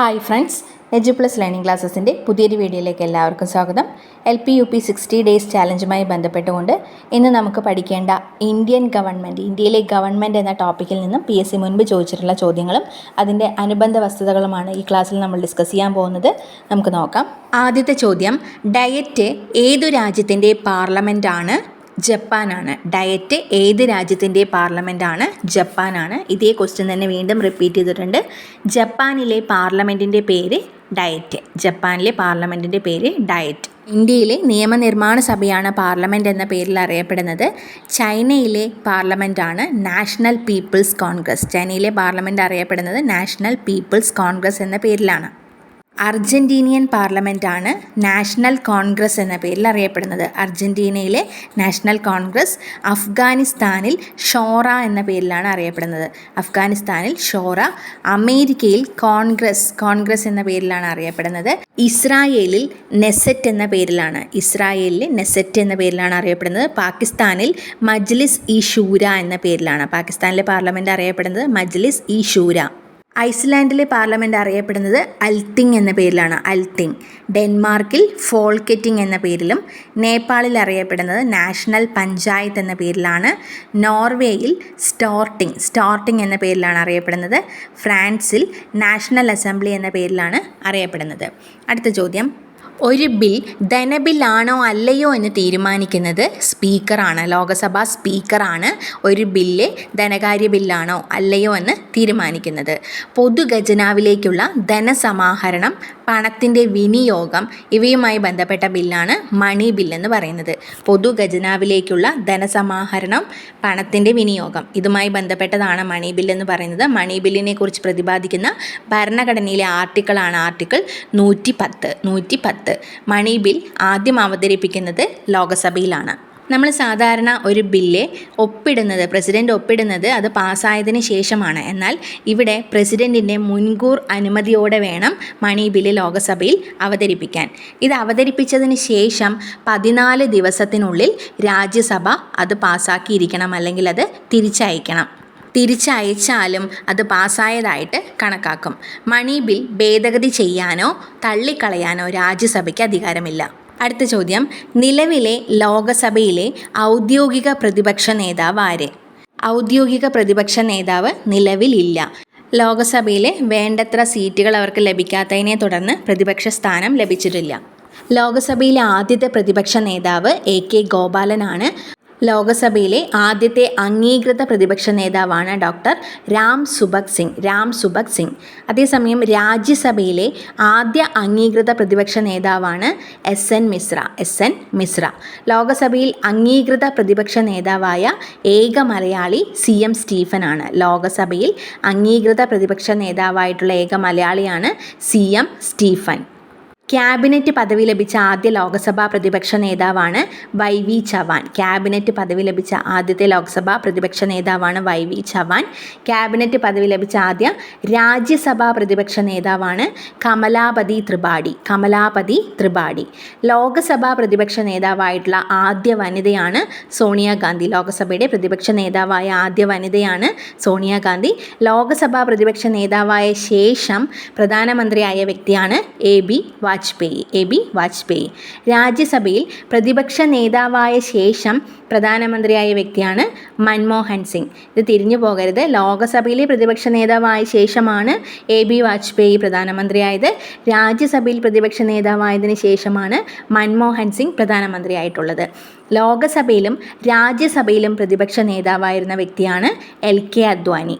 Hi friends edu plus learning ക്ലാസ്സസിന്റെ പുതിയൊരു വീഡിയോയിലേക്ക് എല്ലാവർക്കും സ്വാഗതം. L P U P sixty days ചാലഞ്ചുമായി ബന്ധപ്പെട്ടുകൊണ്ട് ഇന്ന് നമുക്ക് പഠിക്കേണ്ട ഇന്ത്യൻ ഗവൺമെന്റ് ഇന്ത്യയിലെ ഗവൺമെന്റ് എന്ന ടോപ്പിക്കിൽ നിന്നും പി എസ് സി മുൻപ് ചോദിച്ചിട്ടുള്ള ചോദ്യങ്ങളും അതിന്റെ അനുബന്ധ വസ്തുതകളുമാണ് ഈ ക്ലാസ്സിൽ നമ്മൾ ഡിസ്കസ് ചെയ്യാൻ പോകുന്നത്. നമുക്ക് നോക്കാം. ആദ്യത്തെ ചോദ്യം ഡയറ്റ് ഏതു രാജ്യത്തിന്റെ പാർലമെന്റാണ് ജപ്പാനാണ്. ഡയറ്റ് ഏത് രാജ്യത്തിന്റെ പാർലമെന്റാണ്? ജപ്പാനാണ്. ഇതേ ക്വസ്റ്റ്യൻ തന്നെ വീണ്ടും റിപ്പീറ്റ് ചെയ്തിട്ടുണ്ട്. ജപ്പാനിലെ പാർലമെന്റിന്റെ പേര് ഡയറ്റ്. ജപ്പാനിലെ പാർലമെന്റിന്റെ പേര് ഡയറ്റ്. ഇന്ത്യയിലെ നിയമനിർമ്മാണ സഭയാണ് പാർലമെന്റ് എന്ന പേരിൽ അറിയപ്പെടുന്നത്. ചൈനയിലെ പാർലമെന്റാണ് നാഷണൽ പീപ്പിൾസ് കോൺഗ്രസ്. ചൈനയിലെ പാർലമെന്റ് അറിയപ്പെടുന്നത് നാഷണൽ പീപ്പിൾസ് കോൺഗ്രസ് എന്ന പേരിലാണ്. അർജന്റീനിയൻ പാർലമെന്റാണ് നാഷണൽ കോൺഗ്രസ് എന്ന പേരിൽ അറിയപ്പെടുന്നത്. അർജന്റീനയിലെ നാഷണൽ കോൺഗ്രസ് അഫ്ഗാനിസ്ഥാനിൽ ഷോറ എന്ന പേരിലാണ് അറിയപ്പെടുന്നത്. അഫ്ഗാനിസ്ഥാനിൽ ഷോറ അമേരിക്കയിൽ കോൺഗ്രസ് കോൺഗ്രസ് എന്ന പേരിലാണ് അറിയപ്പെടുന്നത്. ഇസ്രായേലിൽ നെസറ്റ് എന്ന പേരിലാണ് ഇസ്രായേലിൽ നെസറ്റ് എന്ന പേരിലാണ് അറിയപ്പെടുന്നത്. പാകിസ്ഥാനിൽ മജ്ലിസ് ഇ ഷൂര എന്ന പേരിലാണ് പാകിസ്ഥാനിലെ പാർലമെന്റ് അറിയപ്പെടുന്നത് മജ്ലിസ് ഇ ഷൂര. ഐസ്ലാൻഡിലെ പാർലമെന്റ് അറിയപ്പെടുന്നത് അൽത്തിങ് എന്ന പേരിലാണ്. അൽത്തിങ്. ഡെൻമാർക്കിൽ ഫോൾക്കെറ്റിംഗ് എന്ന പേരിലും നേപ്പാളിൽ അറിയപ്പെടുന്നത് നാഷണൽ പഞ്ചായത്ത് എന്ന പേരിലാണ്. നോർവേയിൽ സ്റ്റോർട്ടിങ്. സ്റ്റോർട്ടിങ് എന്ന പേരിലാണ് അറിയപ്പെടുന്നത്. ഫ്രാൻസിൽ നാഷണൽ അസംബ്ലി എന്ന പേരിലാണ് അറിയപ്പെടുന്നത്. അടുത്ത ചോദ്യം. ഒരു ബിൽ ധനബില്ലാണോ അല്ലയോ എന്ന് തീരുമാനിക്കുന്നത് സ്പീക്കറാണ് ലോകസഭാ സ്പീക്കറാണ് ഒരു ബില്ല് ധനകാര്യ ബില്ലാണോ അല്ലയോ എന്ന് തീരുമാനിക്കുന്നത്. പൊതുഖജനാവിലേക്കുള്ള ധനസമാഹരണം പണത്തിന്റെ വിനിയോഗം ഇവയുമായി ബന്ധപ്പെട്ട ബില്ലാണ് മണി ബിൽ എന്ന് പറയുന്നത്. പൊതുഖജനാവിലേക്കുള്ള ധനസമാഹരണം പണത്തിന്റെ വിനിയോഗം ഇതുമായി ബന്ധപ്പെട്ടതാണ് മണി ബിൽ എന്ന് പറയുന്നത്. മണി ബില്ലിനെ കുറിച്ച് പ്രതിപാദിക്കുന്ന ഭരണഘടനയിലെ ആർട്ടിക്കിളാണ് ആർട്ടിക്കിൾ നൂറ്റി പത്ത് നൂറ്റി പത്ത് മണി ബിൽ ആദ്യം അവതരിപ്പിക്കുന്നത് ലോകസഭയിലാണ്. നമ്മൾ സാധാരണ ഒരു ബില്ല് ഒപ്പിടുന്നത് പ്രസിഡന്റ് ഒപ്പിടുന്നത് അത് പാസ്സായതിന് ശേഷമാണ്. എന്നാൽ ഇവിടെ പ്രസിഡന്റിന്റെ മുൻകൂർ അനുമതിയോടെ വേണം മണി ബില്ല് ലോകസഭയിൽ അവതരിപ്പിക്കാൻ. ഇത് അവതരിപ്പിച്ചതിന് ശേഷം പതിനാല് ദിവസത്തിനുള്ളിൽ രാജ്യസഭ അത് പാസ്സാക്കിയിരിക്കണം അല്ലെങ്കിൽ അത് തിരിച്ചയക്കണം. തിരിച്ചയച്ചാലും അത് പാസ്സായതായിട്ട് കണക്കാക്കും. മണി ബിൽ ഭേദഗതി ചെയ്യാനോ തള്ളിക്കളയാനോ രാജ്യസഭയ്ക്ക് അധികാരമില്ല. അടുത്ത ചോദ്യം. നിലവിലെ ലോകസഭയിലെ ഔദ്യോഗിക പ്രതിപക്ഷ നേതാവ് ആര്? ഔദ്യോഗിക പ്രതിപക്ഷ നേതാവ് നിലവിലില്ല ലോകസഭയിലെ വേണ്ടത്ര സീറ്റുകൾ അവർക്ക് ലഭിക്കാത്തതിനെ തുടർന്ന് പ്രതിപക്ഷ സ്ഥാനം ലഭിച്ചിട്ടില്ല. ലോകസഭയിലെ ആദ്യത്തെ പ്രതിപക്ഷ നേതാവ് എ കെ ഗോപാലനാണ്. ലോകസഭയിലെ ആദ്യത്തെ അംഗീകൃത പ്രതിപക്ഷ നേതാവാണ് ഡോക്ടർ രാം സുബക് സിംഗ്. രാം സുബക് സിംഗ്. അതേസമയം രാജ്യസഭയിലെ ആദ്യ അംഗീകൃത പ്രതിപക്ഷ നേതാവാണ് S N Mishra. S N Mishra. ലോകസഭയിൽ അംഗീകൃത പ്രതിപക്ഷ നേതാവായ ഏക മലയാളി സി എം സ്റ്റീഫനാണ്. ലോകസഭയിൽ അംഗീകൃത പ്രതിപക്ഷ നേതാവായിട്ടുള്ള ഏക മലയാളിയാണ് സി എം സ്റ്റീഫൻ. ക്യാബിനറ്റ് പദവി ലഭിച്ച ആദ്യ ലോക്സഭാ പ്രതിപക്ഷ നേതാവാണ് വൈ വി ചവാൻ. ക്യാബിനറ്റ് പദവി ലഭിച്ച ആദ്യത്തെ ലോക്സഭാ പ്രതിപക്ഷ നേതാവാണ് വൈ വി ചവാൻ. ക്യാബിനറ്റ് പദവി ലഭിച്ച ആദ്യ രാജ്യസഭാ പ്രതിപക്ഷ നേതാവാണ് കമലാപതി ത്രിപാഠി. കമലാപതി ത്രിപാഠി. ലോകസഭാ പ്രതിപക്ഷ നേതാവായിട്ടുള്ള ആദ്യ വനിതയാണ് സോണിയാഗാന്ധി ലോക്സഭയുടെ പ്രതിപക്ഷ നേതാവായ ആദ്യ വനിതയാണ് സോണിയാഗാന്ധി ലോക്സഭാ പ്രതിപക്ഷ നേതാവായ ശേഷം പ്രധാനമന്ത്രിയായ വ്യക്തിയാണ് A B Vajpayee A B Vajpayee. രാജ്യസഭയിൽ പ്രതിപക്ഷ നേതാവായ ശേഷം പ്രധാനമന്ത്രിയായ വ്യക്തിയാണ് മൻമോഹൻ സിംഗ്. ഇത് തിരിഞ്ഞു പോകരുത്. ലോകസഭയിലെ പ്രതിപക്ഷ നേതാവായ ശേഷമാണ് എ ബി വാജ്പേയി പ്രധാനമന്ത്രിയായത്. രാജ്യസഭയിൽ പ്രതിപക്ഷ നേതാവായതിനു ശേഷമാണ് മൻമോഹൻ സിംഗ് പ്രധാനമന്ത്രിയായിട്ടുള്ളത്. ലോകസഭയിലും രാജ്യസഭയിലും പ്രതിപക്ഷ നേതാവായിരുന്ന വ്യക്തിയാണ് എൽ കെ അദ്വാനി.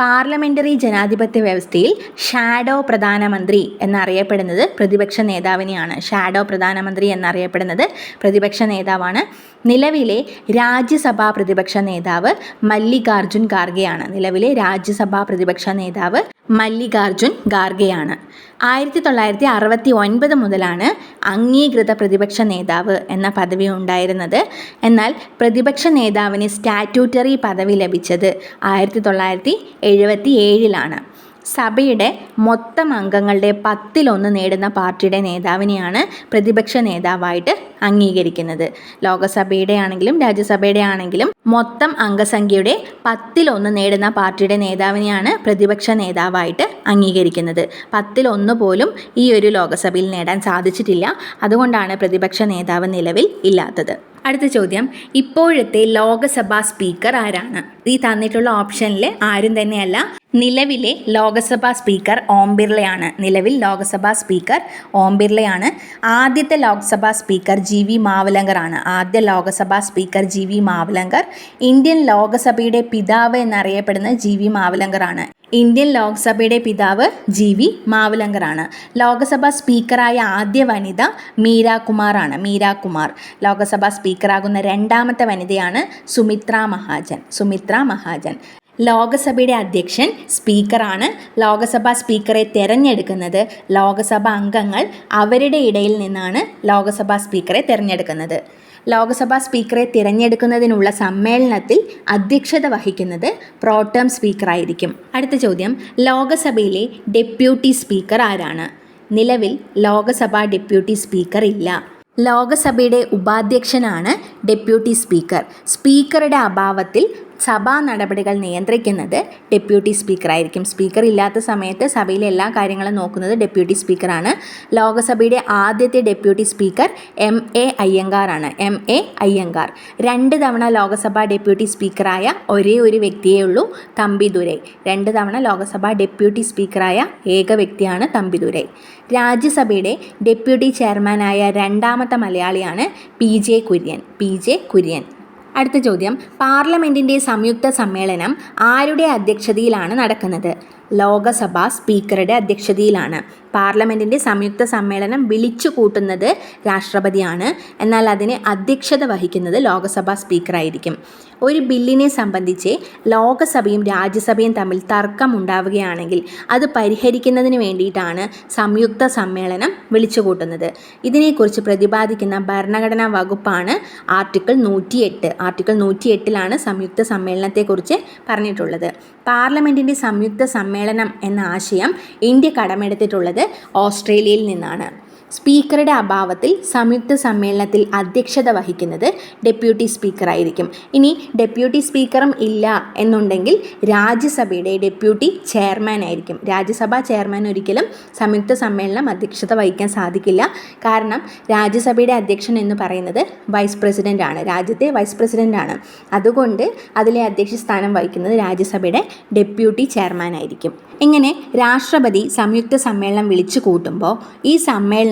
പാർലമെന്ററി ജനാധിപത്യ വ്യവസ്ഥയിൽ ഷാഡോ പ്രധാനമന്ത്രി എന്നറിയപ്പെടുന്നത് പ്രതിപക്ഷ നേതാവിനെയാണ്. ഷാഡോ പ്രധാനമന്ത്രി എന്നറിയപ്പെടുന്നത് പ്രതിപക്ഷ നേതാവാണ്. നിലവിലെ രാജ്യസഭാ പ്രതിപക്ഷ നേതാവ് മല്ലികാർജുൻ ഖാർഗെയാണ്. നിലവിലെ രാജ്യസഭാ പ്രതിപക്ഷ നേതാവ് മല്ലികാർജുൻ ഖാർഗെയാണ്. ആയിരത്തി തൊള്ളായിരത്തി അറുപത്തി ഒൻപത് മുതലാണ് അംഗീകൃത പ്രതിപക്ഷ നേതാവ് എന്ന പദവി ഉണ്ടായിരുന്നത്. എന്നാൽ പ്രതിപക്ഷ നേതാവിന് സ്റ്റാറ്റ്യൂട്ടറി പദവി ലഭിച്ചത് ആയിരത്തി തൊള്ളായിരത്തി എഴുപത്തി ഏഴിലാണ് സഭയുടെ മൊത്തം അംഗങ്ങളുടെ പത്തിലൊന്ന് നേടുന്ന പാർട്ടിയുടെ നേതാവിനെയാണ് പ്രതിപക്ഷ നേതാവായിട്ട് അംഗീകരിക്കുന്നത്. ലോകസഭയുടെ ആണെങ്കിലും രാജ്യസഭയുടെ ആണെങ്കിലും മൊത്തം അംഗസംഖ്യയുടെ പത്തിലൊന്ന് നേടുന്ന പാർട്ടിയുടെ നേതാവിനെയാണ് പ്രതിപക്ഷ നേതാവായിട്ട് അംഗീകരിക്കുന്നത്. പത്തിലൊന്ന് പോലും ഈ ഒരു ലോകസഭയിൽ നേടാൻ സാധിച്ചിട്ടില്ല. അതുകൊണ്ടാണ് പ്രതിപക്ഷ നേതാവ് നിലവിൽ ഇല്ലാത്തത്. അടുത്ത ചോദ്യം. ഇപ്പോഴത്തെ ലോകസഭാ സ്പീക്കർ ആരാണ്? ഈ തന്നിട്ടുള്ള ഓപ്ഷനിൽ ആരും തന്നെയല്ല നിലവിലെ ലോകസഭാ സ്പീക്കർ ഓം ബിർളയാണ്. നിലവിൽ ലോകസഭാ സ്പീക്കർ ഓം ബിർളയാണ്. ആദ്യത്തെ Lok Sabha speaker G V Mavalankar ആണ് ആദ്യ Lok Sabha speaker G V Mavalankar Indian ലോകസഭയുടെ പിതാവ് എന്നറിയപ്പെടുന്ന ജി വി മാവലങ്കർ ആണ് ഇന്ത്യൻ ലോക്സഭയുടെ പിതാവ് ജി വി മാവലങ്കറാണ്. ലോകസഭാ സ്പീക്കറായ ആദ്യ വനിത മീര കുമാറാണ്. മീര കുമാർ ലോകസഭാ സ്പീക്കറാകുന്ന രണ്ടാമത്തെ വനിതയാണ് സുമിത്ര മഹാജൻ. സുമിത്ര മഹാജൻ ലോകസഭയുടെ അധ്യക്ഷൻ സ്പീക്കറാണ്. ലോകസഭാ സ്പീക്കറെ തിരഞ്ഞെടുക്കുന്നത് ലോകസഭാ അംഗങ്ങൾ അവരുടെ ഇടയിൽ നിന്നാണ് ലോകസഭാ സ്പീക്കറെ തിരഞ്ഞെടുക്കുന്നത്. ലോകസഭാ സ്പീക്കറെ തിരഞ്ഞെടുക്കുന്നതിനുള്ള സമ്മേളനത്തിൽ അധ്യക്ഷത വഹിക്കുന്നത് പ്രോട്ടേം സ്പീക്കറായിരിക്കും അടുത്ത ചോദ്യം ലോകസഭയിലെ ഡെപ്യൂട്ടി സ്പീക്കർ ആരാണ്? നിലവിൽ ലോകസഭാ ഡെപ്യൂട്ടി സ്പീക്കർ ഇല്ല. ലോകസഭയുടെ ഉപാധ്യക്ഷനാണ് ഡെപ്യൂട്ടി സ്പീക്കർ സ്പീക്കറുടെ അഭാവത്തിൽ സഭാ നടപടികൾ നിയന്ത്രിക്കുന്നത് ഡെപ്യൂട്ടി സ്പീക്കറായിരിക്കും. സ്പീക്കർ ഇല്ലാത്ത സമയത്ത് സഭയിലെ എല്ലാ കാര്യങ്ങളും നോക്കുന്നത് ഡെപ്യൂട്ടി സ്പീക്കറാണ്. ലോകസഭയുടെ ആദ്യത്തെ deputy speaker M A അയ്യങ്കാറാണ്. M A Ayyangar. രണ്ട് തവണ ലോകസഭാ ഡെപ്യൂട്ടി സ്പീക്കറായ ഒരേ ഒരു വ്യക്തിയേ ഉള്ളൂ തമ്പിദുരൈ രണ്ട് തവണ ലോകസഭാ ഡെപ്യൂട്ടി സ്പീക്കറായ ഏക വ്യക്തിയാണ് തമ്പിദുരൈ രാജ്യസഭയുടെ ഡെപ്യൂട്ടി ചെയർമാനായ രണ്ടാമത്തെ മലയാളിയാണ് P J Kurien. P J Kurien. അടുത്ത ചോദ്യം. പാർലമെന്റിന്റെ സംയുക്ത സമ്മേളനം ആരുടെ അധ്യക്ഷതയിലാണ് നടക്കുന്നത്? ലോകസഭാ സ്പീക്കറുടെ അധ്യക്ഷതയിലാണ്. പാർലമെന്റിന്റെ സംയുക്ത സമ്മേളനം വിളിച്ചു കൂട്ടുന്നത് രാഷ്ട്രപതിയാണ്. എന്നാൽ അതിന് അധ്യക്ഷത വഹിക്കുന്നത് ലോകസഭാ സ്പീക്കറായിരിക്കും. ഒരു ബില്ലിനെ സംബന്ധിച്ച് ലോകസഭയും രാജ്യസഭയും തമ്മിൽ തർക്കം ഉണ്ടാവുകയാണെങ്കിൽ അത് പരിഹരിക്കുന്നതിന് വേണ്ടിയിട്ടാണ് സംയുക്ത സമ്മേളനം വിളിച്ചു കൂട്ടുന്നത്. ഇതിനെക്കുറിച്ച് പ്രതിപാദിക്കുന്ന ഭരണഘടനാ വകുപ്പാണ് ആർട്ടിക്കിൾ നൂറ്റിയെട്ട്. ആർട്ടിക്കിൾ നൂറ്റിയെട്ടിലാണ് സംയുക്ത സമ്മേളനത്തെക്കുറിച്ച് പറഞ്ഞിട്ടുള്ളത്. പാർലമെന്റിന്റെ സംയുക്ത സമ്മേളനം എന്ന ആശയം ഇന്ത്യ കടമെടുത്തിട്ടുള്ളത് ഓസ്ട്രേലിയയിൽ നിന്നാണ്. സ്പീക്കറുടെ അഭാവത്തിൽ സംയുക്ത സമ്മേളനത്തിൽ അധ്യക്ഷത വഹിക്കുന്നത് ഡെപ്യൂട്ടി സ്പീക്കറായിരിക്കും. ഇനി ഡെപ്യൂട്ടി സ്പീക്കറും ഇല്ല എന്നുണ്ടെങ്കിൽ രാജ്യസഭയുടെ ഡെപ്യൂട്ടി ചെയർമാൻ ആയിരിക്കും രാജ്യസഭാ ചെയർമാൻ ഒരിക്കലും സംയുക്ത സമ്മേളനം അധ്യക്ഷത വഹിക്കാൻ സാധിക്കില്ല. കാരണം രാജ്യസഭയുടെ അധ്യക്ഷൻ എന്ന് പറയുന്നത് വൈസ് പ്രസിഡന്റ് ആണ്. രാജ്യത്തെ വൈസ് പ്രസിഡന്റ് ആണ്. അതുകൊണ്ട് അതിലെ അധ്യക്ഷ സ്ഥാനം വഹിക്കുന്നത് രാജ്യസഭയുടെ ഡെപ്യൂട്ടി ചെയർമാൻ ആയിരിക്കും ഇങ്ങനെ രാഷ്ട്രപതി സംയുക്ത സമ്മേളനം വിളിച്ചു കൂട്ടുമ്പോൾ ഈ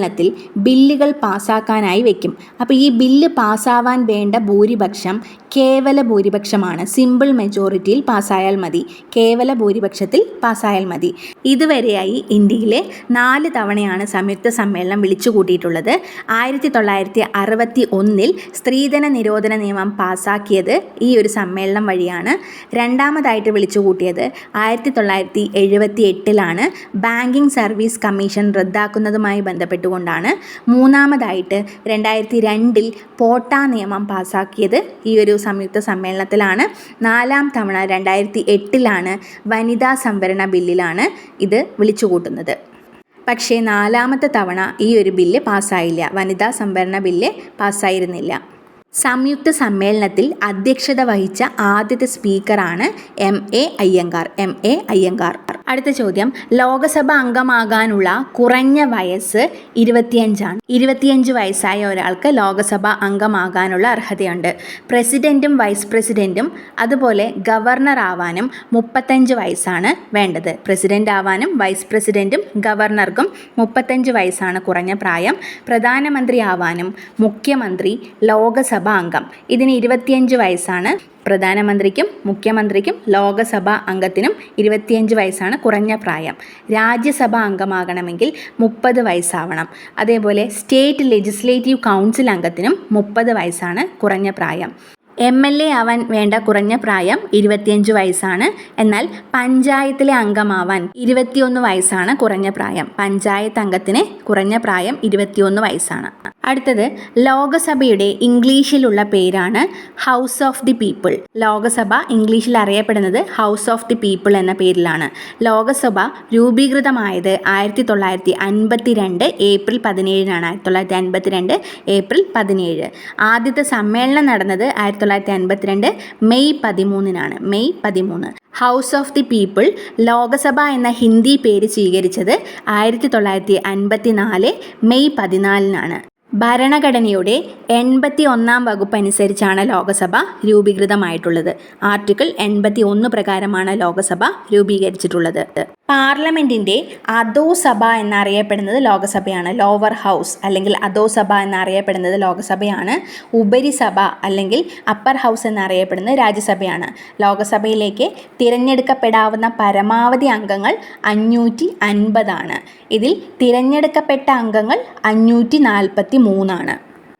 സമ്മേളനത്തിൽ ബില്ലുകൾ പാസ്സാക്കാനായി വെക്കും. അപ്പോൾ ഈ ബില്ല് പാസ്സാവാൻ വേണ്ട ഭൂരിപക്ഷം കേവല ഭൂരിപക്ഷമാണ്. സിമ്പിൾ മെജോറിറ്റിയിൽ പാസ്സായാൽ മതി. കേവല ഭൂരിപക്ഷത്തിൽ പാസ്സായാൽ മതി. ഇതുവരെയായി ഇന്ത്യയിലെ നാല് തവണയാണ് സംയുക്ത സമ്മേളനം വിളിച്ചു കൂട്ടിയിട്ടുള്ളത് ആയിരത്തി തൊള്ളായിരത്തി അറുപത്തി ഒന്നിൽ സ്ത്രീധന നിരോധന നിയമം പാസ്സാക്കിയത് ഈ ഒരു സമ്മേളനം വഴിയാണ്. രണ്ടാമതായിട്ട് വിളിച്ചു കൂട്ടിയത് ആയിരത്തി തൊള്ളായിരത്തി എഴുപത്തി എട്ടിലാണ് ബാങ്കിങ് സർവീസ് കമ്മീഷൻ റദ്ദാക്കുന്നതുമായി ബന്ധപ്പെട്ടുകൊണ്ടാണ് മൂന്നാമതായിട്ട് രണ്ടായിരത്തി രണ്ടിൽ പോട്ട നിയമം പാസാക്കിയത്. ഈ ഒരു സംയുക്ത സമ്മേളനത്തിലാണ്. നാലാം തവണ രണ്ടായിരത്തി എട്ടിലാണ് വനിതാ സംവരണ ബില്ലിലാണ് ഇത് വിളിച്ചുകൂട്ടുന്നത്. പക്ഷേ നാലാമത്തെ തവണ ഈ ഒരു ബില്ല് പാസ്സായില്ല. വനിതാ സംവരണ ബില്ല് പാസ്സായിരുന്നില്ല. സംയുക്ത സമ്മേളനത്തിൽ അധ്യക്ഷത വഹിച്ച ആദ്യത്തെ സ്പീക്കറാണ് M A Ayyangar M A Ayyangar. അടുത്ത ചോദ്യം ലോകസഭ അംഗമാകാനുള്ള കുറഞ്ഞ വയസ്സ് ഇരുപത്തിയഞ്ചാണ്. ഇരുപത്തിയഞ്ച് വയസ്സായ ഒരാൾക്ക് ലോകസഭ അംഗമാകാനുള്ള അർഹതയുണ്ട്. പ്രസിഡന്റും വൈസ് പ്രസിഡന്റും അതുപോലെ ഗവർണർ ആവാനും മുപ്പത്തഞ്ച് വയസ്സാണ് വേണ്ടത്. പ്രസിഡന്റ് ആവാനും വൈസ് പ്രസിഡന്റും ഗവർണർക്കും മുപ്പത്തഞ്ച് വയസ്സാണ് കുറഞ്ഞ പ്രായം. പ്രധാനമന്ത്രി ആവാനും മുഖ്യമന്ത്രി ലോകസഭ അംഗം. ഇതിന് ഇരുപത്തിയഞ്ച് വയസ്സാണ് പ്രധാനമന്ത്രിക്കും മുഖ്യമന്ത്രിക്കും ലോകസഭാ അംഗത്തിനും ഇരുപത്തിയഞ്ച് വയസ്സാണ് കുറഞ്ഞ പ്രായം. രാജ്യസഭാ അംഗമാകണമെങ്കിൽ മുപ്പത് വയസ്സാവണം. അതേപോലെ സ്റ്റേറ്റ് ലെജിസ്ലേറ്റീവ് കൗൺസിൽ അംഗത്തിനും മുപ്പത് വയസ്സാണ് കുറഞ്ഞ പ്രായം. എം എൽ എ ആവാൻ വേണ്ട കുറഞ്ഞ പ്രായം ഇരുപത്തിയഞ്ച് വയസ്സാണ്. എന്നാൽ പഞ്ചായത്തിലെ അംഗമാവാൻ ഇരുപത്തിയൊന്ന് വയസ്സാണ് കുറഞ്ഞ പ്രായം. പഞ്ചായത്ത് അംഗത്തിന് കുറഞ്ഞ പ്രായം ഇരുപത്തിയൊന്ന് വയസ്സാണ്. അടുത്തത് ലോകസഭയുടെ ഇംഗ്ലീഷിലുള്ള പേരാണ് house of the people Lok Sabha ഇംഗ്ലീഷിൽ അറിയപ്പെടുന്നത് ഹൗസ് ഓഫ് ദി പീപ്പിൾ എന്ന പേരിലാണ്. ലോകസഭ രൂപീകൃതമായത് ആയിരത്തി തൊള്ളായിരത്തി അൻപത്തി രണ്ട് ഏപ്രിൽ പതിനേഴിനാണ്. ആയിരത്തി തൊള്ളായിരത്തി അൻപത്തി രണ്ട് ഏപ്രിൽ പതിനേഴ്. ആദ്യത്തെ സമ്മേളനം നടന്നത് ആയിരത്തി തൊള്ളായിരത്തി അൻപത്തിരണ്ട് മെയ് പതിമൂന്നിനാണ്. മെയ് പതിമൂന്ന്. House of the people Lok Sabha എന്ന ഹിന്ദി പേര് സ്വീകരിച്ചത് ആയിരത്തി തൊള്ളായിരത്തി അൻപത്തി നാല് മെയ് പതിനാലിനാണ്. ഭരണഘടനയുടെ എൺപത്തി ഒന്നാം വകുപ്പ് അനുസരിച്ചാണ് ലോകസഭ രൂപീകൃതമായിട്ടുള്ളത്. ആർട്ടിക്കിൾ എൺപത്തി ഒന്ന് പ്രകാരമാണ് ലോകസഭ രൂപീകരിച്ചിട്ടുള്ളത്. പാർലമെന്റിന്റെ അധോസഭ എന്നറിയപ്പെടുന്നത് ലോകസഭയാണ്. ലോവർ ഹൗസ് അല്ലെങ്കിൽ അധോസഭ എന്നറിയപ്പെടുന്നത് ലോകസഭയാണ്. ഉപരിസഭ അല്ലെങ്കിൽ അപ്പർ ഹൗസ് എന്നറിയപ്പെടുന്നത് രാജ്യസഭയാണ്. ലോകസഭയിലേക്ക് തിരഞ്ഞെടുക്കപ്പെടാവുന്ന പരമാവധി അംഗങ്ങൾ അഞ്ഞൂറ്റി അൻപതാണ്. ഇതിൽ തിരഞ്ഞെടുക്കപ്പെട്ട അംഗങ്ങൾ അഞ്ഞൂറ്റി നാൽപ്പത്തി മൂന്നാണ്.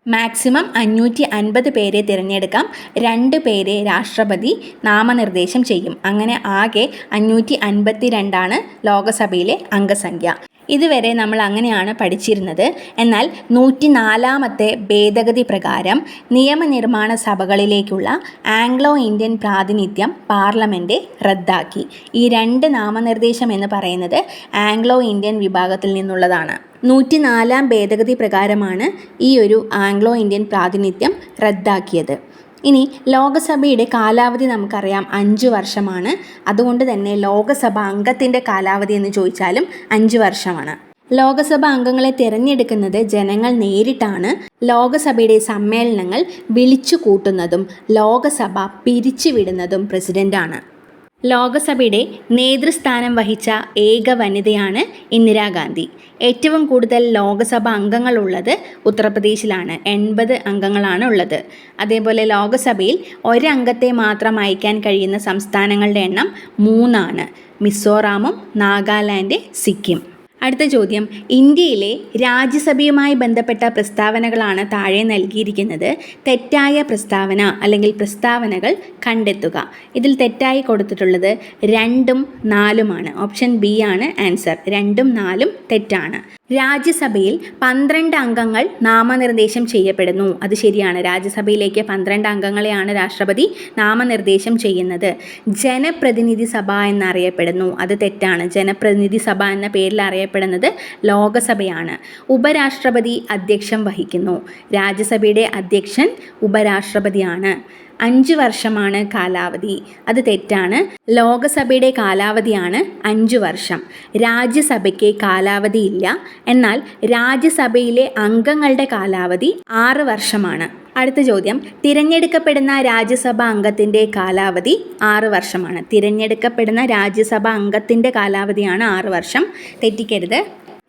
മാക്സിമം അഞ്ഞൂറ്റി അൻപത് പേരെ തിരഞ്ഞെടുക്കാം. രണ്ട് പേരെ രാഷ്ട്രപതി നാമനിർദ്ദേശം ചെയ്യും. അങ്ങനെ ആകെ അഞ്ഞൂറ്റി അൻപത്തി രണ്ടാണ് ലോകസഭയിലെ അംഗസംഖ്യ. ഇതുവരെ നമ്മൾ അങ്ങനെയാണ് പഠിച്ചിരുന്നത്. എന്നാൽ നൂറ്റി നാലാമത്തെ ഭേദഗതി പ്രകാരം നിയമനിർമ്മാണ സഭകളിലേക്കുള്ള ആംഗ്ലോ ഇന്ത്യൻ പ്രാതിനിധ്യം പാർലമെന്റ് റദ്ദാക്കി. ഈ രണ്ട് നാമനിർദ്ദേശം എന്ന് പറയുന്നത് ആംഗ്ലോ ഇന്ത്യൻ വിഭാഗത്തിൽ നിന്നുള്ളതാണ്. നൂറ്റി നാലാം ഭേദഗതി പ്രകാരമാണ് ഈ ഒരു ആംഗ്ലോ ഇന്ത്യൻ പ്രാതിനിധ്യം റദ്ദാക്കിയത്. ഇനി ലോകസഭയുടെ കാലാവധി നമുക്കറിയാം അഞ്ച് വർഷമാണ്. അതുകൊണ്ട് തന്നെ ലോകസഭ അംഗത്തിന്റെ കാലാവധി എന്ന് ചോദിച്ചാലും അഞ്ച് വർഷമാണ്. ലോകസഭ അംഗങ്ങളെ തിരഞ്ഞെടുക്കുന്നത് ജനങ്ങൾ നേരിട്ടാണ്. ലോകസഭയുടെ സമ്മേളനങ്ങൾ വിളിച്ചു കൂട്ടുന്നതും ലോകസഭ പിരിച്ചുവിടുന്നതും പ്രസിഡന്റാണ്. ലോകസഭയുടെ നേതൃസ്ഥാനം വഹിച്ച ഏക വനിതയാണ് ഇന്ദിരാഗാന്ധി. ഏറ്റവും കൂടുതൽ ലോകസഭ അംഗങ്ങളുള്ളത് ഉത്തർപ്രദേശിലാണ്. എൺപത് അംഗങ്ങളാണ് ഉള്ളത്. അതേപോലെ ലോകസഭയിൽ ഒരംഗത്തെ മാത്രം അയക്കാൻ കഴിയുന്ന സംസ്ഥാനങ്ങളുടെ എണ്ണം മൂന്നാണ്. മിസോറാമും നാഗാലാൻഡ് സിക്കിം. അടുത്ത ചോദ്യം. ഇന്ത്യയിലെ രാജ്യസഭയുമായി ബന്ധപ്പെട്ട പ്രസ്താവനകളാണ് താഴെ നൽകിയിരിക്കുന്നത്. തെറ്റായ പ്രസ്താവന അല്ലെങ്കിൽ പ്രസ്താവനകൾ കണ്ടെത്തുക. ഇതിൽ തെറ്റായി കൊടുത്തിട്ടുള്ളത് രണ്ടും നാലുമാണ്. ഓപ്ഷൻ ബി ആണ് ആൻസർ. രണ്ടും നാലും തെറ്റാണ്. രാജ്യസഭയിൽ പന്ത്രണ്ട് അംഗങ്ങൾ നാമനിർദ്ദേശം ചെയ്യപ്പെടുന്നു. അത് ശരിയാണ്. രാജ്യസഭയിലേക്ക് പന്ത്രണ്ട് അംഗങ്ങളെയാണ് രാഷ്ട്രപതി നാമനിർദ്ദേശം ചെയ്യുന്നത്. ജനപ്രതിനിധി സഭ എന്നറിയപ്പെടുന്നു. അത് തെറ്റാണ്. ജനപ്രതിനിധി സഭ എന്ന പേരിൽ അറിയപ്പെടുന്നത് ലോകസഭയാണ്. ഉപരാഷ്ട്രപതി അധ്യക്ഷം വഹിക്കുന്നു. രാജ്യസഭയുടെ അധ്യക്ഷൻ ഉപരാഷ്ട്രപതിയാണ്. അഞ്ച് വർഷമാണ് കാലാവധി. അത് തെറ്റാണ്. ലോകസഭയുടെ കാലാവധിയാണ് അഞ്ച് വർഷം. രാജ്യസഭയ്ക്ക് കാലാവധി ഇല്ല. എന്നാൽ രാജ്യസഭയിലെ അംഗങ്ങളുടെ കാലാവധി ആറ് വർഷമാണ്. അടുത്ത ചോദ്യം. തിരഞ്ഞെടുക്കപ്പെടുന്ന രാജ്യസഭാ അംഗത്തിന്റെ കാലാവധി ആറ് വർഷമാണ്. തിരഞ്ഞെടുക്കപ്പെടുന്ന രാജ്യസഭാ അംഗത്തിന്റെ കാലാവധിയാണ് ആറ് വർഷം. തെറ്റിക്കരുത്.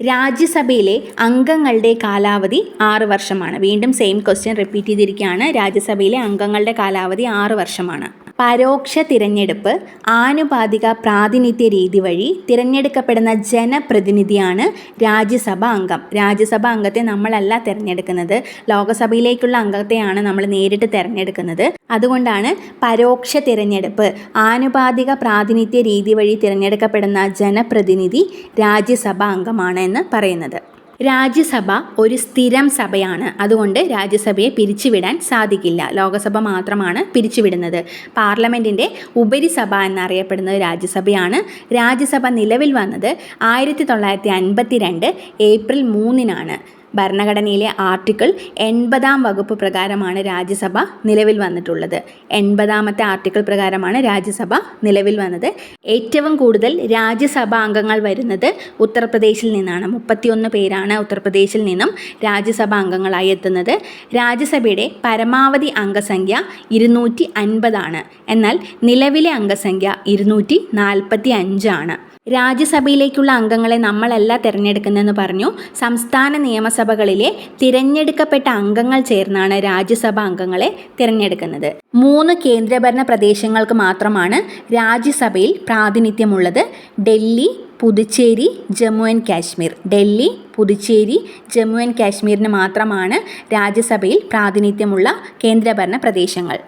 രാജ്യസഭയിലെ അംഗങ്ങളുടെ കാലാവധി ആറ് വർഷമാണ്. വീണ്ടും സെയിം ക്വസ്റ്റ്യൻ റിപ്പീറ്റ് ചെയ്തിരിക്കുകയാണ്. രാജ്യസഭയിലെ അംഗങ്ങളുടെ കാലാവധി ആറ് വർഷമാണ്. പരോക്ഷ തിരഞ്ഞെടുപ്പ് ആനുപാതിക പ്രാതിനിധ്യ രീതി വഴി തിരഞ്ഞെടുക്കപ്പെടുന്ന ജനപ്രതിനിധിയാണ് രാജ്യസഭ അംഗം. രാജ്യസഭ അംഗത്തെ നമ്മളല്ല തിരഞ്ഞെടുക്കുന്നത്. ലോകസഭയിലേക്കുള്ള അംഗത്തെയാണ് നമ്മൾ നേരിട്ട് തിരഞ്ഞെടുക്കുന്നത്. അതുകൊണ്ടാണ് പരോക്ഷ തിരഞ്ഞെടുപ്പ് ആനുപാതിക പ്രാതിനിധ്യ രീതി വഴി തിരഞ്ഞെടുക്കപ്പെടുന്ന ജനപ്രതിനിധി രാജ്യസഭ അംഗമാണ് എന്ന് പറയുന്നത്. രാജ്യസഭ ഒരു സ്ഥിരം സഭയാണ്. അതുകൊണ്ട് രാജ്യസഭയെ പിരിച്ചുവിടാൻ സാധിക്കില്ല. ലോകസഭ മാത്രമാണ് പിരിച്ചുവിടുന്നത്. പാർലമെന്റിന്റെ ഉപരിസഭ എന്നറിയപ്പെടുന്നത് രാജ്യസഭയാണ്. രാജ്യസഭ നിലവിൽ വന്നത് ആയിരത്തി തൊള്ളായിരത്തി അൻപത്തി രണ്ട് ഏപ്രിൽ മൂന്നിനാണ്. ഭരണഘടനയിലെ ആർട്ടിക്കിൾ എൺപതാം വകുപ്പ് പ്രകാരമാണ് രാജ്യസഭ നിലവിൽ വന്നിട്ടുള്ളത്. എൺപതാമത്തെ ആർട്ടിക്കിൾ പ്രകാരമാണ് രാജ്യസഭ നിലവിൽ വന്നത്. ഏറ്റവും കൂടുതൽ രാജ്യസഭാ അംഗങ്ങൾ വരുന്നത് ഉത്തർപ്രദേശിൽ നിന്നാണ്. മുപ്പത്തിയൊന്ന് പേരാണ് ഉത്തർപ്രദേശിൽ നിന്നും രാജ്യസഭാ അംഗങ്ങളായി എത്തുന്നത്. രാജ്യസഭയുടെ പരമാവധി അംഗസംഖ്യ ഇരുന്നൂറ്റി അൻപതാണ്. എന്നാൽ നിലവിലെ അംഗസംഖ്യ ഇരുന്നൂറ്റി നാൽപ്പത്തി അഞ്ചാണ് രാജ്യസഭയിലേക്കുള്ള അംഗങ്ങളെ നമ്മളല്ല തിരഞ്ഞെടുക്കുന്നതെന്ന് പറഞ്ഞു. സംസ്ഥാന നിയമസഭകളിലെ തിരഞ്ഞെടുക്കപ്പെട്ട അംഗങ്ങൾ ചേർന്നാണ് രാജ്യസഭ അംഗങ്ങളെ തിരഞ്ഞെടുക്കുന്നത്. മൂന്ന് കേന്ദ്രഭരണ പ്രദേശങ്ങൾക്ക് മാത്രമാണ് രാജ്യസഭയിൽ പ്രാതിനിധ്യമുള്ളത്. ഡൽഹി പുതുച്ചേരി ജമ്മു ആൻഡ് കാശ്മീർ. ഡൽഹി പുതുച്ചേരി ജമ്മു ആൻഡ് കാശ്മീരിന് മാത്രമാണ് രാജ്യസഭയിൽ പ്രാതിനിധ്യമുള്ള കേന്ദ്രഭരണ പ്രദേശങ്ങൾ.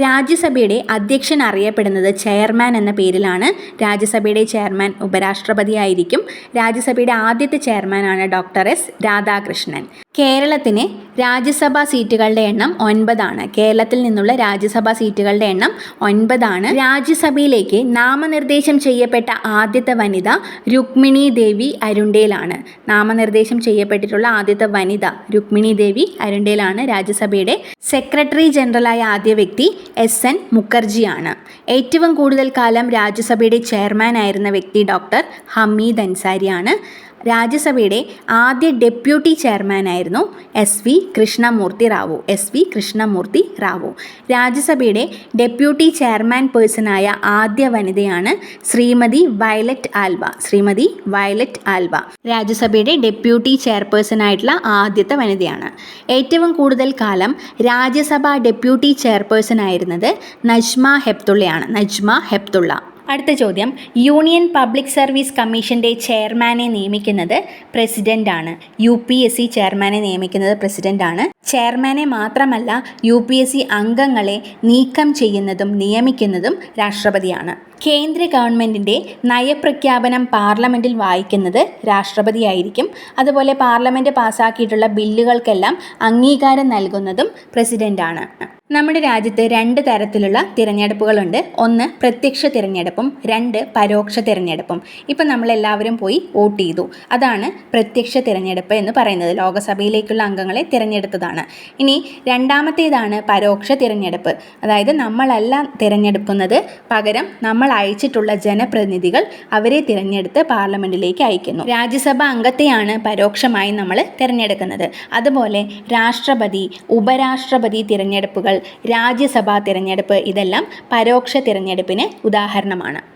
രാജ്യസഭയുടെ അധ്യക്ഷൻ അറിയപ്പെടുന്നത് ചെയർമാൻ എന്ന പേരിലാണ്. രാജ്യസഭയുടെ ചെയർമാൻ ഉപരാഷ്ട്രപതിയായിരിക്കും. രാജ്യസഭയുടെ ആദ്യത്തെ ചെയർമാനാണ് ഡോക്ടർ എസ് രാധാകൃഷ്ണൻ. കേരളത്തിന് രാജ്യസഭാ സീറ്റുകളുടെ എണ്ണം ഒൻപതാണ്. കേരളത്തിൽ നിന്നുള്ള രാജ്യസഭാ സീറ്റുകളുടെ എണ്ണം ഒൻപതാണ്. രാജ്യസഭയിലേക്ക് നാമനിർദ്ദേശം ചെയ്യപ്പെട്ട ആദ്യത്തെ വനിത രുക്മിണി ദേവി അരുണ്ടേലാണ്. നാമനിർദ്ദേശം ചെയ്യപ്പെട്ടിട്ടുള്ള ആദ്യത്തെ വനിത രുക്മിണി ദേവി അരുണ്ടേലാണ്. രാജ്യസഭയുടെ സെക്രട്ടറി ജനറലായ ആദ്യ വ്യക്തി എസ് എൻ മുഖർജിയാണ്. ഏറ്റവും കൂടുതൽ കാലം രാജ്യസഭയുടെ ചെയർമാൻ ആയിരുന്ന വ്യക്തി ഡോക്ടർ ഹമീദ് അൻസാരിയാണ്. രാജ്യസഭയുടെ ആദ്യ deputy ചെയർമാനായിരുന്നു S V Krishnamurthy Rao. S V Krishnamurthy Rao. രാജ്യസഭയുടെ deputy chairman പേഴ്സണായ ആദ്യ വനിതയാണ് ശ്രീമതി വയലറ്റ് ആൽവ. ശ്രീമതി വയലറ്റ് ആൽവ രാജ്യസഭയുടെ ഡെപ്യൂട്ടി ചെയർപേഴ്സണായിട്ടുള്ള ആദ്യത്തെ വനിതയാണ്. ഏറ്റവും കൂടുതൽ കാലം രാജ്യസഭാ ഡെപ്യൂട്ടി ചെയർപേഴ്സൺ ആയിരുന്നത് നജ്മ ഹെപ്തുള്ളയാണ്. നജ്മ ഹെപ്തുള്ള. അടുത്ത ചോദ്യം. യൂണിയൻ പബ്ലിക് സർവീസ് കമ്മീഷന്റെ ചെയർമാനെ നിയമിക്കുന്നത് പ്രസിഡന്റാണ് യു പി എസ് സി ചെയർമാനെ നിയമിക്കുന്നത് പ്രസിഡന്റാണ് ചെയർമാനെ മാത്രമല്ല യു പി എസ് സി അംഗങ്ങളെ നീക്കം ചെയ്യുന്നതും നിയമിക്കുന്നതും രാഷ്ട്രപതിയാണ്. കേന്ദ്ര ഗവൺമെന്റിന്റെ നയപ്രഖ്യാപനം പാർലമെന്റിൽ വായിക്കുന്നത് രാഷ്ട്രപതിയായിരിക്കും. അതുപോലെ പാർലമെന്റ് പാസ്സാക്കിയിട്ടുള്ള ബില്ലുകൾക്കെല്ലാം അംഗീകാരം നൽകുന്നതും പ്രസിഡന്റാണ് നമ്മുടെ രാജ്യത്ത് രണ്ട് തരത്തിലുള്ള തിരഞ്ഞെടുപ്പുകളുണ്ട്. ഒന്ന് പ്രത്യക്ഷ തിരഞ്ഞെടുപ്പും രണ്ട് പരോക്ഷ തിരഞ്ഞെടുപ്പും. ഇപ്പം നമ്മളെല്ലാവരും പോയി വോട്ട് ചെയ്തു. അതാണ് പ്രത്യക്ഷ തിരഞ്ഞെടുപ്പ് എന്ന് പറയുന്നത്. ലോകസഭയിലേക്കുള്ള അംഗങ്ങളെ തിരഞ്ഞെടുത്തതാണ്. ഇനി രണ്ടാമത്തേതാണ് പരോക്ഷ തിരഞ്ഞെടുപ്പ്. അതായത് നമ്മളല്ല തിരഞ്ഞെടുക്കുന്നത്. പകരം നമ്മൾ അയച്ചിട്ടുള്ള ജനപ്രതിനിധികൾ അവരെ തിരഞ്ഞെടുത്ത് പാർലമെന്റിലേക്ക് അയക്കുന്നു. രാജ്യസഭ അംഗത്തെയാണ് പരോക്ഷമായി നമ്മൾ തിരഞ്ഞെടുക്കുന്നത്. അതുപോലെ രാഷ്ട്രപതി ഉപരാഷ്ട്രപതി തിരഞ്ഞെടുപ്പുകൾ രാജ്യസഭാ തിരഞ്ഞെടുപ്പ് ഇതെല്ലാം പരോക്ഷ തിരഞ്ഞെടുപ്പിന് ഉദാഹരണമാണ്.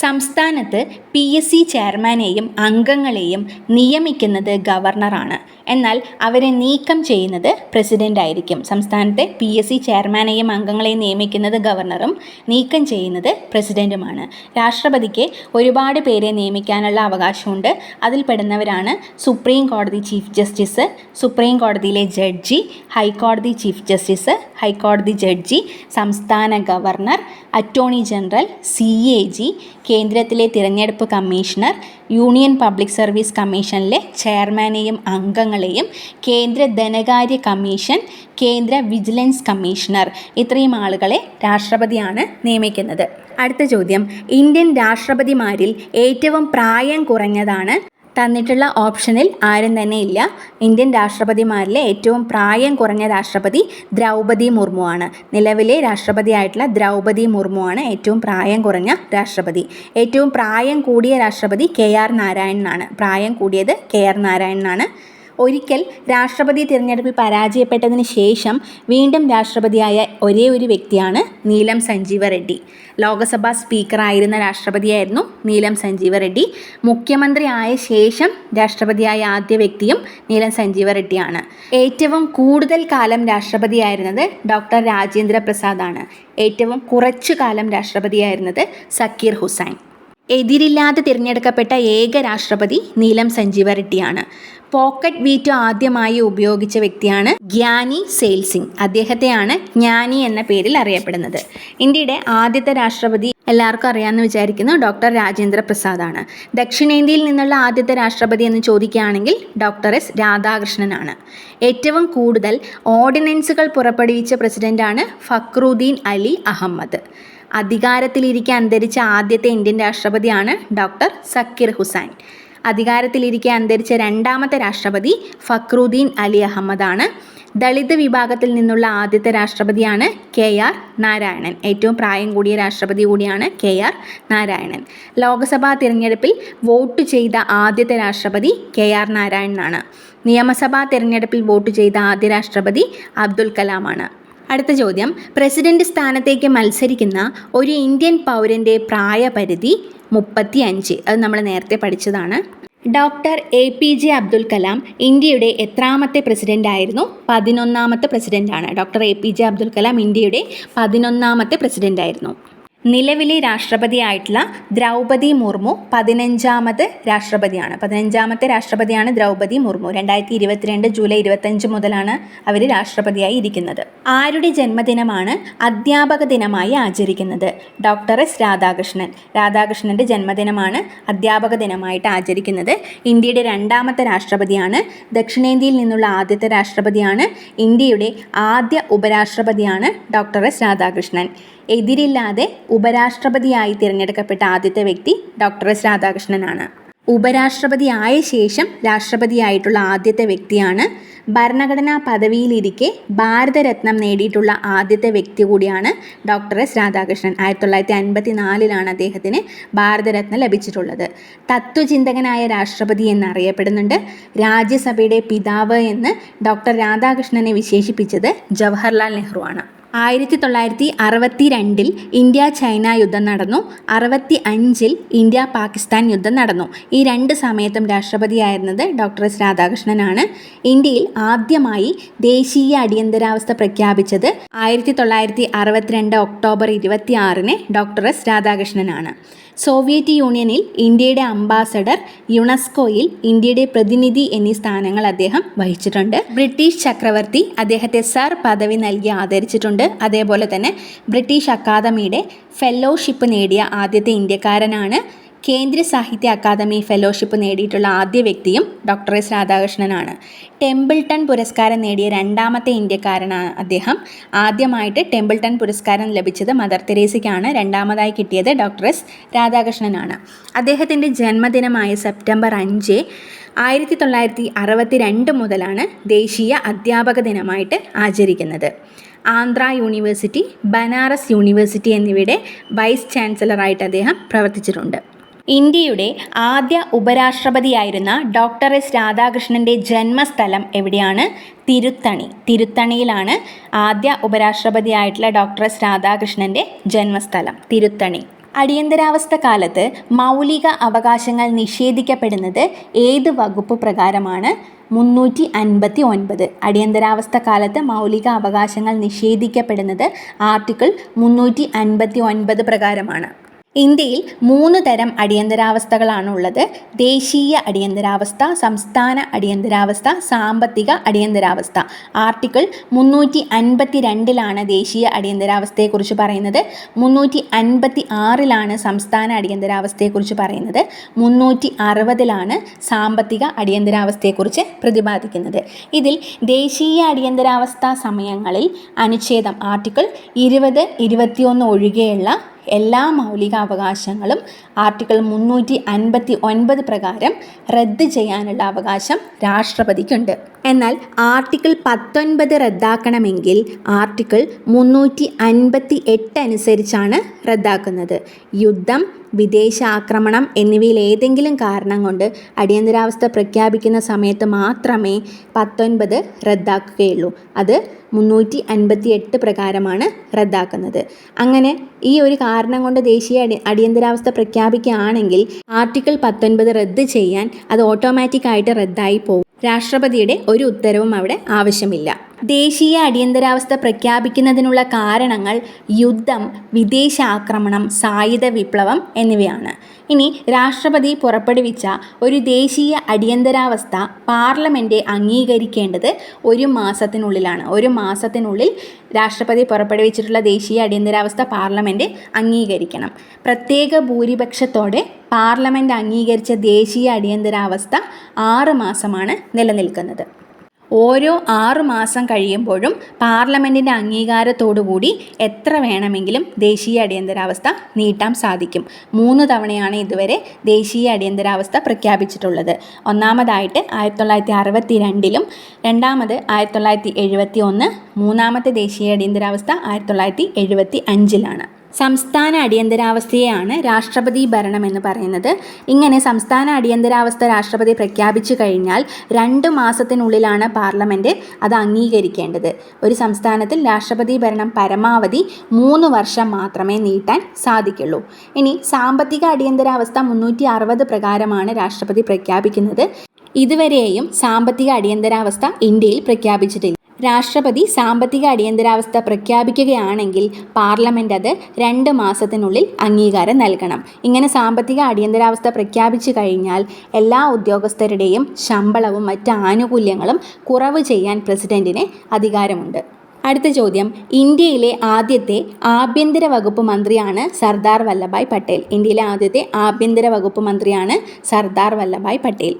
സംസ്ഥാനത്ത് പി എസ് സി ചെയർമാനെയും അംഗങ്ങളെയും നിയമിക്കുന്നത് ഗവർണറാണ്. എന്നാൽ അവരെ നീക്കം ചെയ്യുന്നത് പ്രസിഡന്റ് ആയിരിക്കും സംസ്ഥാനത്തെ പി എസ് സി ചെയർമാനെയും അംഗങ്ങളെയും നിയമിക്കുന്നത് ഗവർണറും നീക്കം ചെയ്യുന്നത് പ്രസിഡന്റുമാണ് രാഷ്ട്രപതിക്ക് ഒരുപാട് പേരെ നിയമിക്കാനുള്ള അവകാശമുണ്ട്. അതിൽപ്പെടുന്നവരാണ് സുപ്രീം കോടതി ചീഫ് ജസ്റ്റിസ് സുപ്രീം കോടതിയിലെ ജഡ്ജി ഹൈക്കോടതി ചീഫ് ജസ്റ്റിസ് ഹൈക്കോടതി ജഡ്ജി സംസ്ഥാന governor attorney general C A G കേന്ദ്രത്തിലെ തിരഞ്ഞെടുപ്പ് കമ്മീഷണർ യൂണിയൻ പബ്ലിക് സർവീസ് കമ്മീഷനിലെ ചെയർമാനെയും അംഗങ്ങളെയും കേന്ദ്ര ധനകാര്യ കമ്മീഷൻ കേന്ദ്ര വിജിലൻസ് കമ്മീഷണർ ഇത്രയും ആളുകളെ രാഷ്ട്രപതിയാണ് നിയമിക്കുന്നത്. അടുത്ത ചോദ്യം. ഇന്ത്യൻ രാഷ്ട്രപതിമാരിൽ ഏറ്റവും പ്രായം കുറഞ്ഞതാണ് തന്നിട്ടുള്ള ഓപ്ഷനിൽ ആരും തന്നെ ഇല്ല. ഇന്ത്യൻ രാഷ്ട്രപതിമാരിലെ ഏറ്റവും പ്രായം കുറഞ്ഞ രാഷ്ട്രപതി ദ്രൗപതി മുർമു ആണ്. നിലവിലെ രാഷ്ട്രപതിയായിട്ടുള്ള ദ്രൗപതി മുർമു ആണ് ഏറ്റവും പ്രായം കുറഞ്ഞ രാഷ്ട്രപതി. ഏറ്റവും പ്രായം കൂടിയ രാഷ്ട്രപതി കെ ആർ നാരായണനാണ് പ്രായം കൂടിയത് കെ ആർ നാരായണനാണ് ഒരിക്കൽ രാഷ്ട്രപതി തിരഞ്ഞെടുപ്പിൽ പരാജയപ്പെട്ടതിന് ശേഷം വീണ്ടും രാഷ്ട്രപതിയായ ഒരേ ഒരു വ്യക്തിയാണ് നീലം സഞ്ജീവ റെഡ്ഡി. ലോകസഭാ സ്പീക്കറായിരുന്ന രാഷ്ട്രപതിയായിരുന്നു നീലം സഞ്ജീവ റെഡ്ഡി. മുഖ്യമന്ത്രി ആയ ശേഷം രാഷ്ട്രപതിയായ ആദ്യ വ്യക്തിയും നീലം സഞ്ജീവ റെഡ്ഡിയാണ്. ഏറ്റവും കൂടുതൽ കാലം രാഷ്ട്രപതിയായിരുന്നത് ഡോക്ടർ രാജേന്ദ്ര പ്രസാദാണ് ഏറ്റവും കുറച്ചു കാലം രാഷ്ട്രപതിയായിരുന്നത് സക്കീർ ഹുസൈൻ. എതിരില്ലാതെ തിരഞ്ഞെടുക്കപ്പെട്ട ഏക രാഷ്ട്രപതി നീലം സഞ്ജീവ റെഡ്ഡിയാണ്. പോക്കറ്റ് വീറ്റോ ആദ്യമായി ഉപയോഗിച്ച വ്യക്തിയാണ് ഗ്യാനി സെയിൽ സിംഗ് അദ്ദേഹത്തെയാണ് ജ്ഞാനി എന്ന പേരിൽ അറിയപ്പെടുന്നത്. ഇന്ത്യയുടെ ആദ്യത്തെ രാഷ്ട്രപതി എല്ലാവർക്കും അറിയാമെന്ന് വിചാരിക്കുന്നു ഡോക്ടർ രാജേന്ദ്ര പ്രസാദാണ്. ദക്ഷിണേന്ത്യയിൽ നിന്നുള്ള ആദ്യത്തെ രാഷ്ട്രപതി എന്ന് ചോദിക്കുകയാണെങ്കിൽ ഡോക്ടർ എസ് രാധാകൃഷ്ണനാണ് ഏറ്റവും കൂടുതൽ ഓർഡിനൻസുകൾ പുറപ്പെടുവിച്ച പ്രസിഡന്റാണ് ഫക്രുദ്ദീൻ അലി അഹമ്മദ്. അധികാരത്തിലിരിക്കെ അന്തരിച്ച ആദ്യത്തെ ഇന്ത്യൻ രാഷ്ട്രപതിയാണ് ഡോക്ടർ സക്കീർ ഹുസൈൻ. അധികാരത്തിലിരിക്കെ അന്തരിച്ച രണ്ടാമത്തെ രാഷ്ട്രപതി ഫക്രുദ്ദീൻ അലി അഹമ്മദാണ്. ദളിത് വിഭാഗത്തിൽ നിന്നുള്ള ആദ്യത്തെ രാഷ്ട്രപതിയാണ് കെ ആർ നാരായണൻ. ഏറ്റവും പ്രായം കൂടിയ രാഷ്ട്രപതി കൂടിയാണ് കെ ആർ നാരായണൻ. ലോക്സഭാ തിരഞ്ഞെടുപ്പിൽ വോട്ട് ചെയ്ത ആദ്യത്തെ രാഷ്ട്രപതി കെ ആർ നാരായണനാണ്. നിയമസഭാ തിരഞ്ഞെടുപ്പിൽ വോട്ട് ചെയ്ത ആദ്യ രാഷ്ട്രപതി അബ്ദുൽ കലാമാണ്. അടുത്ത ചോദ്യം. പ്രസിഡന്റ് സ്ഥാനത്തേക്ക് മത്സരിക്കുന്ന ഒരു ഇന്ത്യൻ പൗരന്റെ പ്രായപരിധി മുപ്പത്തി അഞ്ച് അത് നമ്മൾ നേരത്തെ പഠിച്ചതാണ്. Doctor A P J Abdul Kalam ഇന്ത്യയുടെ എത്രാമത്തെ പ്രസിഡന്റ് ആയിരുന്നു? പതിനൊന്നാമത്തെ പ്രസിഡന്റാണ് doctor A P J Abdul Kalam ഇന്ത്യയുടെ പതിനൊന്നാമത്തെ പ്രസിഡന്റ് ആയിരുന്നു. നിലവിലെ രാഷ്ട്രപതിയായിട്ടുള്ള ദ്രൗപതി മുർമു പതിനഞ്ചാമത് രാഷ്ട്രപതിയാണ്. പതിനഞ്ചാമത്തെ രാഷ്ട്രപതിയാണ് ദ്രൗപതി മുർമു. രണ്ടായിരത്തി ഇരുപത്തിരണ്ട് ജൂലൈ ഇരുപത്തഞ്ച് മുതലാണ് അവർ രാഷ്ട്രപതിയായി ഇരിക്കുന്നത്. ആരുടെ ജന്മദിനമാണ് അധ്യാപക ദിനമായി ആചരിക്കുന്നത്? Doctor S Radhakrishnan. രാധാകൃഷ്ണന്റെ ജന്മദിനമാണ് അധ്യാപക ദിനമായിട്ട് ആചരിക്കുന്നത്. ഇന്ത്യയുടെ രണ്ടാമത്തെ രാഷ്ട്രപതിയാണ്. ദക്ഷിണേന്ത്യയിൽ നിന്നുള്ള ആദ്യത്തെ രാഷ്ട്രപതിയാണ്. ഇന്ത്യയുടെ ആദ്യ ഉപരാഷ്ട്രപതിയാണ് ഡോക്ടർ എസ് രാധാകൃഷ്ണൻ. എതിരില്ലാതെ ഉപരാഷ്ട്രപതിയായി തിരഞ്ഞെടുക്കപ്പെട്ട ആദ്യത്തെ വ്യക്തി ഡോക്ടർ എസ് രാധാകൃഷ്ണനാണ്. ഉപരാഷ്ട്രപതി ആയ ശേഷം രാഷ്ട്രപതിയായിട്ടുള്ള ആദ്യത്തെ വ്യക്തിയാണ് ഭരണഘടനാ പദവിയിലിരിക്കെ ഭാരതരത്നം നേടിയിട്ടുള്ള ആദ്യത്തെ വ്യക്തി കൂടിയാണ് ഡോക്ടർ എസ് രാധാകൃഷ്ണൻ. ആയിരത്തി തൊള്ളായിരത്തി അൻപത്തി നാലിലാണ് അദ്ദേഹത്തിന് ഭാരതരത്നം ലഭിച്ചിട്ടുള്ളത്. തത്വചിന്തകനായ രാഷ്ട്രപതി എന്നറിയപ്പെടുന്നുണ്ട്. രാജ്യസഭയുടെ പിതാവ് എന്ന് ഡോക്ടർ രാധാകൃഷ്ണനെ വിശേഷിപ്പിച്ചത് ജവഹർലാൽ നെഹ്റു ആണ് ആയിരത്തി തൊള്ളായിരത്തി അറുപത്തി രണ്ടിൽ ഇന്ത്യ ചൈന യുദ്ധം നടന്നു. അറുപത്തി അഞ്ചിൽ ഇന്ത്യ പാകിസ്ഥാൻ യുദ്ധം നടന്നു. ഈ രണ്ട് സമയത്തും രാഷ്ട്രപതിയായിരുന്നത് ഡോക്ടർ എസ് രാധാകൃഷ്ണനാണ്. ഇന്ത്യയിൽ ആദ്യമായി ദേശീയ അടിയന്തരാവസ്ഥ പ്രഖ്യാപിച്ചത് ആയിരത്തി തൊള്ളായിരത്തി അറുപത്തിരണ്ട് ഒക്ടോബർ ഇരുപത്തി ആറിന് ഡോക്ടർ എസ്. രാധാകൃഷ്ണനാണ്. സോവിയറ്റ് യൂണിയനിൽ ഇന്ത്യയുടെ അംബാസഡർ യുണെസ്കോയിൽ ഇന്ത്യയുടെ പ്രതിനിധി എന്നീ സ്ഥാനങ്ങൾ അദ്ദേഹം വഹിച്ചിട്ടുണ്ട്. ബ്രിട്ടീഷ് ചക്രവർത്തി അദ്ദേഹത്തെ സർ പദവി നൽകി ആദരിച്ചിട്ടുണ്ട്. അതേപോലെ തന്നെ ബ്രിട്ടീഷ് അക്കാദമിയുടെ ഫെലോഷിപ്പ് നേടിയ ആദ്യത്തെ ഇന്ത്യക്കാരനാണ് കേന്ദ്ര സാഹിത്യ അക്കാദമി ഫെലോഷിപ്പ് നേടിയിട്ടുള്ള ആദ്യ വ്യക്തിയും ഡോക്ടർ എസ്. രാധാകൃഷ്ണനാണ്. ടെമ്പിൾട്ടൺ പുരസ്കാരം നേടിയ രണ്ടാമത്തെ ഇന്ത്യക്കാരനാണ് അദ്ദേഹം. ആദ്യമായിട്ട് ടെമ്പിൾട്ടൺ പുരസ്കാരം ലഭിച്ചത് മദർ തെരേസയ്ക്കാണ്. രണ്ടാമതായി കിട്ടിയത് ഡോക്ടർ എസ്. രാധാകൃഷ്ണനാണ്. അദ്ദേഹത്തിന്റെ ജന്മദിനമായ സെപ്റ്റംബർ അഞ്ച് ആയിരത്തി തൊള്ളായിരത്തി അറുപത്തി രണ്ട് മുതലാണ് ദേശീയ അധ്യാപക ദിനമായിട്ട് ആചരിക്കുന്നത്. ആന്ധ്ര യൂണിവേഴ്സിറ്റി ബനാറസ് യൂണിവേഴ്സിറ്റി എന്നിവയുടെ വൈസ് ചാൻസലറായിട്ട് അദ്ദേഹം പ്രവർത്തിച്ചിട്ടുണ്ട്. ഇന്ത്യയുടെ ആദ്യ ഉപരാഷ്ട്രപതിയായിരുന്ന ഡോക്ടർ എസ് രാധാകൃഷ്ണന്റെ ജന്മസ്ഥലം എവിടെയാണ്? തിരുത്തണി. തിരുത്തണിയിലാണ് ആദ്യ ഉപരാഷ്ട്രപതിയായിട്ടുള്ള ഡോക്ടർ എസ് രാധാകൃഷ്ണന്റെ ജന്മസ്ഥലം. തിരുത്തണി. അടിയന്തരാവസ്ഥ കാലത്ത് മൗലിക അവകാശങ്ങൾ നിഷേധിക്കപ്പെടുന്നത് ഏത് വകുപ്പ് പ്രകാരമാണ്? മുന്നൂറ്റി അൻപത്തി ഒൻപത് അടിയന്തരാവസ്ഥ കാലത്ത് മൗലിക അവകാശങ്ങൾ നിഷേധിക്കപ്പെടുന്നത് ആർട്ടിക്കിൾ മുന്നൂറ്റി അൻപത്തി ഒൻപത് പ്രകാരമാണ്. ഇന്ത്യയിൽ മൂന്ന് തരം അടിയന്തരാവസ്ഥകളാണുള്ളത്. ദേശീയ അടിയന്തരാവസ്ഥ സംസ്ഥാന അടിയന്തരാവസ്ഥ സാമ്പത്തിക അടിയന്തരാവസ്ഥ. ആർട്ടിക്കിൾ മുന്നൂറ്റി അൻപത്തി രണ്ടിലാണ് ദേശീയ അടിയന്തരാവസ്ഥയെക്കുറിച്ച് പറയുന്നത്. മുന്നൂറ്റി അൻപത്തി ആറിലാണ് സംസ്ഥാന അടിയന്തരാവസ്ഥയെക്കുറിച്ച് പറയുന്നത്. മുന്നൂറ്റി അറുപതിലാണ് സാമ്പത്തിക അടിയന്തരാവസ്ഥയെക്കുറിച്ച് പ്രതിപാദിക്കുന്നത്. ഇതിൽ ദേശീയ അടിയന്തരാവസ്ഥ സമയങ്ങളിൽ അനുച്ഛേദം ആർട്ടിക്കിൾ ഇരുപത് ഇരുപത്തിയൊന്ന് ഒഴികെയുള്ള എല്ലാ മൗലികാവകാശങ്ങളും ആർട്ടിക്കിൾ മുന്നൂറ്റി അൻപത്തി ഒൻപത് പ്രകാരം റദ്ദ് ചെയ്യാനുള്ള അവകാശം രാഷ്ട്രപതിക്കുണ്ട്. എന്നാൽ ആർട്ടിക്കിൾ പത്തൊൻപത് റദ്ദാക്കണമെങ്കിൽ ആർട്ടിക്കിൾ മുന്നൂറ്റി അൻപത്തി എട്ട് അനുസരിച്ചാണ് റദ്ദാക്കുന്നത്. യുദ്ധം വിദേശ ആക്രമണം എന്നിവയിൽ ഏതെങ്കിലും കാരണം കൊണ്ട് അടിയന്തരാവസ്ഥ പ്രഖ്യാപിക്കുന്ന സമയത്ത് മാത്രമേ പത്തൊൻപത് റദ്ദാക്കുകയുള്ളൂ. അത് മുന്നൂറ്റി അൻപത്തി എട്ട് പ്രകാരമാണ് റദ്ദാക്കുന്നത്. അങ്ങനെ ഈ ഒരു കാരണം കൊണ്ട് ദേശീയ അടി അടിയന്തരാവസ്ഥ പ്രഖ്യാപിക്കുകയാണെങ്കിൽ ആർട്ടിക്കിൾ പത്തൊൻപത് റദ്ദ് ചെയ്യാൻ അത് ഓട്ടോമാറ്റിക്കായിട്ട് റദ്ദായി പോകും. രാഷ്ട്രപതിയുടെ ഒരു ഉത്തരവും അവിടെ ആവശ്യമില്ല. ദേശീയ അടിയന്തരാവസ്ഥ പ്രഖ്യാപിക്കുന്നതിനുള്ള കാരണങ്ങൾ യുദ്ധം വിദേശാക്രമണം സായുധ വിപ്ലവം എന്നിവയാണ്. ഇനി രാഷ്ട്രപതി പുറപ്പെടുവിച്ച ഒരു ദേശീയ അടിയന്തരാവസ്ഥ പാർലമെന്റ് അംഗീകരിക്കേണ്ടത് ഒരു മാസത്തിനുള്ളിലാണ്. ഒരു മാസത്തിനുള്ളിൽ രാഷ്ട്രപതി പുറപ്പെടുവിച്ചിട്ടുള്ള ദേശീയ അടിയന്തരാവസ്ഥ പാർലമെന്റ് അംഗീകരിക്കണം. പ്രത്യേക ഭൂരിപക്ഷത്തോടെ പാർലമെന്റ് അംഗീകരിച്ച ദേശീയ അടിയന്തരാവസ്ഥ ആറ് മാസമാണ് നിലനിൽക്കുന്നത്. ഓരോ ആറു മാസം കഴിയുമ്പോഴും പാർലമെന്റിന്റെ അംഗീകാരത്തോടുകൂടി എത്ര വേണമെങ്കിലും ദേശീയ അടിയന്തരാവസ്ഥ നീട്ടാൻ സാധിക്കും. മൂന്ന് തവണയാണ് ഇതുവരെ ദേശീയ അടിയന്തരാവസ്ഥ പ്രഖ്യാപിച്ചിട്ടുള്ളത്. ഒന്നാമതായിട്ട് ആയിരത്തി തൊള്ളായിരത്തി അറുപത്തി രണ്ടിലും രണ്ടാമത് ആയിരത്തി തൊള്ളായിരത്തി എഴുപത്തി ഒന്ന് മൂന്നാമത്തെ ദേശീയ അടിയന്തരാവസ്ഥ ആയിരത്തി തൊള്ളായിരത്തി എഴുപത്തി അഞ്ചിലാണ് സംസ്ഥാന അടിയന്തരാവസ്ഥയെയാണ് രാഷ്ട്രപതി ഭരണം എന്ന് പറയുന്നത്. ഇങ്ങനെ സംസ്ഥാന അടിയന്തരാവസ്ഥ രാഷ്ട്രപതി പ്രഖ്യാപിച്ചു കഴിഞ്ഞാൽ രണ്ട് മാസത്തിനുള്ളിലാണ് പാർലമെന്റ് അത് അംഗീകരിക്കേണ്ടത്. ഒരു സംസ്ഥാനത്തിൽ രാഷ്ട്രപതി ഭരണം പരമാവധി മൂന്ന് വർഷം മാത്രമേ നീട്ടാൻ സാധിക്കുള്ളൂ. ഇനി സാമ്പത്തിക അടിയന്തരാവസ്ഥ മുന്നൂറ്റി അറുപത് പ്രകാരമാണ് രാഷ്ട്രപതി പ്രഖ്യാപിക്കുന്നത്. ഇതുവരെയും സാമ്പത്തിക അടിയന്തരാവസ്ഥ ഇന്ത്യയിൽ പ്രഖ്യാപിച്ചിട്ടില്ല. രാഷ്ട്രപതി സാമ്പത്തിക അടിയന്തരാവസ്ഥ പ്രഖ്യാപിക്കുകയാണെങ്കിൽ പാർലമെന്റ് അത് രണ്ട് മാസത്തിനുള്ളിൽ അംഗീകാരം നൽകണം. ഇങ്ങനെ സാമ്പത്തിക അടിയന്തരാവസ്ഥ പ്രഖ്യാപിച്ചു കഴിഞ്ഞാൽ എല്ലാ ഉദ്യോഗസ്ഥരുടെയും ശമ്പളവും മറ്റ് ആനുകൂല്യങ്ങളും കുറവ് ചെയ്യാൻ പ്രസിഡന്റിന് അധികാരമുണ്ട്. അടുത്ത ചോദ്യം. ഇന്ത്യയിലെ ആദ്യത്തെ ആഭ്യന്തര വകുപ്പ് മന്ത്രിയാണ് സർദാർ വല്ലഭായ് പട്ടേൽ. ഇന്ത്യയിലെ ആദ്യത്തെ ആഭ്യന്തര വകുപ്പ് മന്ത്രിയാണ് സർദാർ വല്ലഭായ് പട്ടേൽ.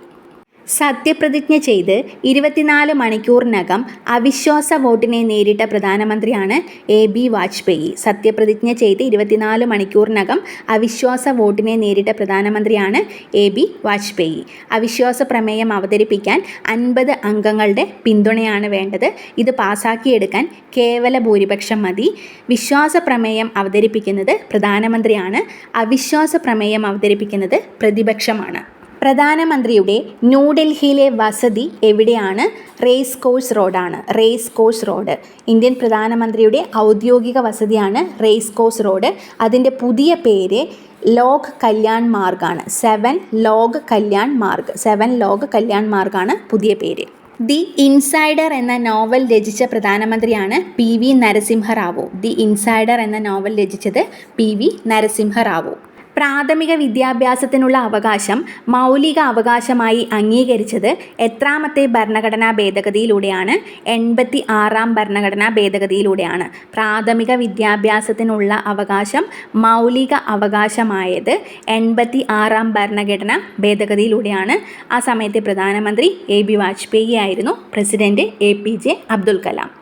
സത്യപ്രതിജ്ഞ ചെയ്ത് ഇരുപത്തിനാല് മണിക്കൂറിനകം അവിശ്വാസ വോട്ടിനെ നേരിട്ട പ്രധാനമന്ത്രിയാണ് എ ബി വാജ്പേയി. സത്യപ്രതിജ്ഞ ചെയ്ത് ഇരുപത്തിനാല് മണിക്കൂറിനകം അവിശ്വാസ വോട്ടിനെ നേരിട്ട പ്രധാനമന്ത്രിയാണ് എ ബി വാജ്പേയി. അവിശ്വാസ പ്രമേയം അവതരിപ്പിക്കാൻ അൻപത് അംഗങ്ങളുടെ പിന്തുണയാണ് വേണ്ടത്. ഇത് പാസാക്കിയെടുക്കാൻ കേവല ഭൂരിപക്ഷം മതി. വിശ്വാസ പ്രമേയം അവതരിപ്പിക്കുന്നത് പ്രധാനമന്ത്രിയാണ്. അവിശ്വാസ പ്രമേയം അവതരിപ്പിക്കുന്നത് പ്രതിപക്ഷമാണ്. പ്രധാനമന്ത്രിയുടെ ന്യൂഡൽഹിയിലെ വസതി എവിടെയാണ്? റേസ് കോഴ്സ് റോഡാണ്. Race course road. ഇന്ത്യൻ പ്രധാനമന്ത്രിയുടെ ഔദ്യോഗിക വസതിയാണ് റേസ് കോഴ്സ് റോഡ്. അതിന്റെ പുതിയ പേര് ലോക് കല്യാൺ മാർഗാണ്. സെവൻ ലോക് കല്യാൺ മാർഗ്. സെവൻ ലോക് കല്യാൺ മാർഗാണ് പുതിയ പേര്. ദി ഇൻസൈഡർ എന്ന നോവൽ രചിച്ച പ്രധാനമന്ത്രിയാണ് P V Narasimha Rao the insider എന്ന നോവൽ രചിച്ചത് പി വി നരസിംഹറാവു പ്രാഥമിക വിദ്യാഭ്യാസത്തിനുള്ള അവകാശം മൗലിക അവകാശമായി അംഗീകരിച്ചത് എത്രാമത്തെ ഭരണഘടനാ ഭേദഗതിയിലൂടെയാണ്. എൺപത്തി ആറാം ഭരണഘടനാ ഭേദഗതിയിലൂടെയാണ്. പ്രാഥമിക വിദ്യാഭ്യാസത്തിനുള്ള അവകാശം മൗലിക അവകാശമായത് എൺപത്തി ആറാം ഭരണഘടന ഭേദഗതിയിലൂടെയാണ്. ആ സമയത്തെ പ്രധാനമന്ത്രി എ ബി വാജ്പേയി ആയിരുന്നു. President A P J Abdul Kalam.